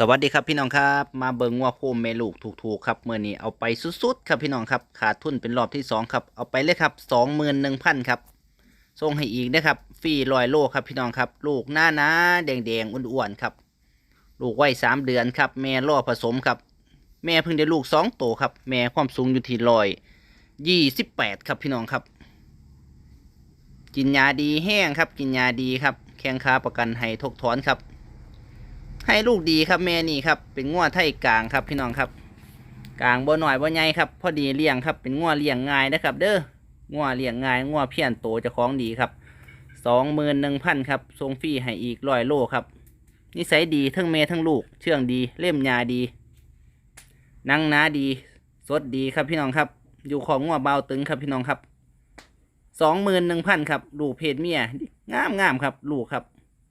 สวัสดีครับพี่น้องครับ มาเบิงว่าโคมเมลูกถูกๆครับเมื่อนี้เอาไปสุดๆครับพี่น้องครับขาดทุนเป็นรอบที่สองครับ เอาไปเลยครับสองหมื่นหนึ่งพันครับส่งให้อีกนะครับฟรีลอยโลครับพี่น้องครับ ลูกหน้านาแดงๆอ้วนๆครับ ลูกไว้สามเดือนครับ แม่ล่อผสมครับ แม่เพิ่งได้ลูกสองโตครับ แม่ความสูงอยู่ที่ลอยยี่สิบแปดครับพี่น้องครับ กินยาดีแห้งครับ กินยาดีครับ แข้งขาประกันให้ทกถอนครับ ให้ลูกดีครับแม่นี่ครับเป็นง้วไทยกลางครับพี่น้องครับ กลางบ่หน่อยบ่ใหญ่ครับพอดีเลี้ยงครับเป็นง้วเลี้ยงง่ายนะครับ เด้อง้วเลี้ยงง่ายง้วเพี้ยนโตจะคล้าของดีครับสองหมื่นหนึ่งพันครับทรงฟรีให้อีกร้อยโลครับนิสัยดีทั้งแม่ทั้งลูก เชื่องดีเล่มยาดีนังหนาดีสดดีครับพี่น้องครับ อยู่ของง้วเบาตึงครับพี่น้องครับสองหมื่นหนึ่งพันครับ ลูกเพศเมียงามงามๆครับ ลูกครับ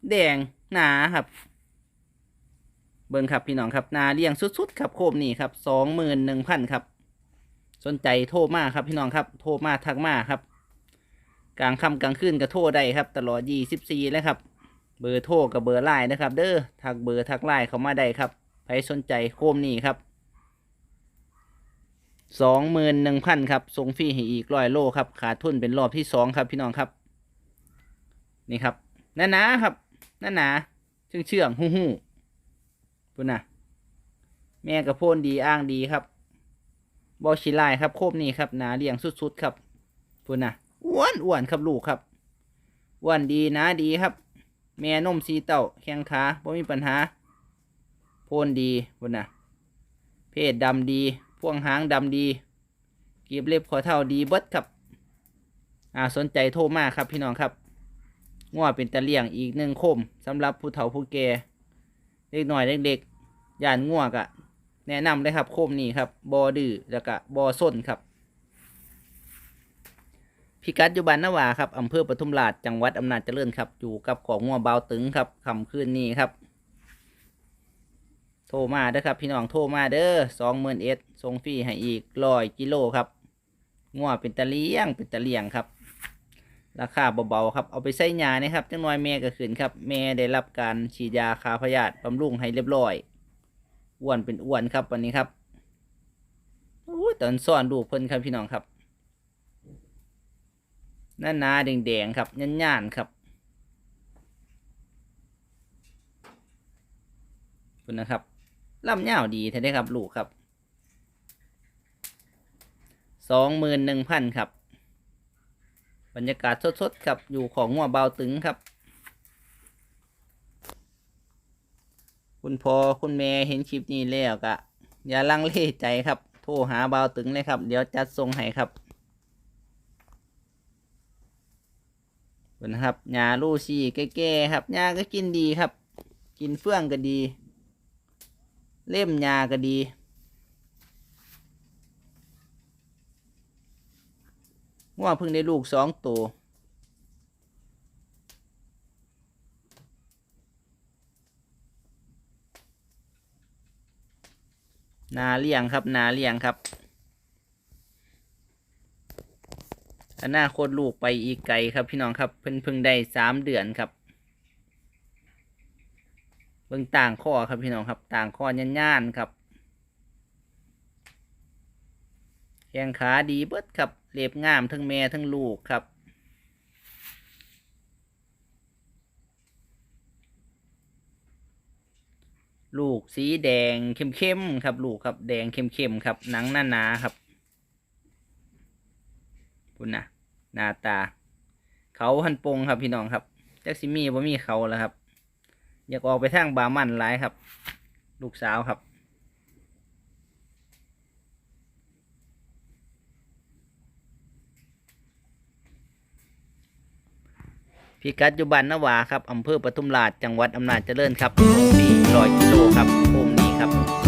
แดงหนาครับ เบิ่งครับพี่น้องครับนาเลี้ยงสุดๆครับโคมนี่ครับสองหมื่นหนึ่งพันครับ สนใจโทรมาครับพี่น้องครับ โทรมาทักมาครับ กลางค่ำกลางคืนก็โทรได้ครับ ตลอดยี่สิบสี่แล้วครับ เบอร์โทรกับเบอร์ไลน์นะครับ เด้อทักเบอร์ทักไลน์เขามาได้ครับใครสนใจโคมนี่ครับสองหมื่นหนึ่งพันครับส่งฟรีให้อีกร้อยโลครับ ขาดทุนเป็นรอบที่สองครับพี่น้องครับ นี่ครับหนาๆครับหนาๆเชื่องเชื่องหู้หู้ พุ่นนะแม่กับโพนดีอ้างดีครับบอชิไลายครับโคบนี่ครับหนาเลี้ยงสุดๆครับพุ่นนะอ้วนอ้วนครับลูกครับอ้วนดีนาดีครับ แม่นมสีเต้าแข้งขาบ่มีปัญหา โพนดีพุ่นนะเพศดำดีพ่วงหางดำดีกีบเล็บขอเท่าดีเบิดครับอ่าสนใจโทรมาครับพี่น้องครับง้อเป็นตะเลี่ยงอีกหนึ่งโคมสำหรับผู้เฒ่าผู้แก่ เล็กหน่อยเด็กๆย่านง่วกอะแนะนำเลยครับโคมนี่ครับบอดื้อแล้วก็บอส้นครับ พิกัดอยู่บ้านนาวาครับอำเภอปทุมราชจังหวัดอำนาจเจริญครับ อยู่กับของงัวเบาตึงครับคำคืนนี้ครับ โทรมาเด้อครับพี่น้องโทรมาเด้อสองหมื่นเอ็ดส่งฟรีให้อีกร้อยกิโลครับงัวเป็นตะเลียงเป็นตะเลียงครับ ราคาเบาๆครับ เอาไปใส่ยานะครับจังน้อยแม่ก็ขึ้นครับ แม่ได้รับการฉีดยาคาพยาธิบำรุงให้เรียบร้อย อ้วนเป็นอ้วนครับวันนี้ครับโอ้ยตอนซ่อนดูเพิ่นครับพี่น้องครับหน้าหนาแดงๆครับย่านๆครับคุณนะครับลำยาดีแท้ๆครับลูกครับสองหมื่นหนึ่งพันครับ บรรยากาศสดๆครับ อยู่ของงัวเบาตึงครับ คุณพ่อคุณแม่เห็นคลิปนี้แล้วก็อย่าลังเลใจครับ โทรหาเบาตึงเลยครับ เดี๋ยวจัดส่งให้ครับขอบคุณนะครับยาลูซี่แก่ๆครับยาก็กินดีครับ กินเฟื่องก็ดี เล่มยาก็ดี ว่าเพิ่งได้ลูกสองตัวนาเลี้ยงครับ นาเลี้ยงครับอนาคตลูกไปอีกไกลครับพี่น้องครับเพิ่งเพิ่งได้สามเดือนครับ เบิ่งต่างข้อครับพี่น้องครับ ต่างข้อย่านๆครับแข้งขาดีเบิดครับ เรียบงามทั้งแม่ทั้งลูกครับ ลูกสีแดงเข้มๆครับลูกครับแดงเข้มๆครับหนังหนาๆครับคุณนะหน้าตา เขาหันปงครับพี่น้องครับแจักซิมี่บ่มีเขาแล้วครับ อยากออกไปทางบามันหลายครับ ลูกสาวครับ พิกัดอยู่บัานนาวาครับอำเภอปทุมราชจังหวัดอำนาจเจริญครับมีร้อยกิโลครับโคมนี้ครับ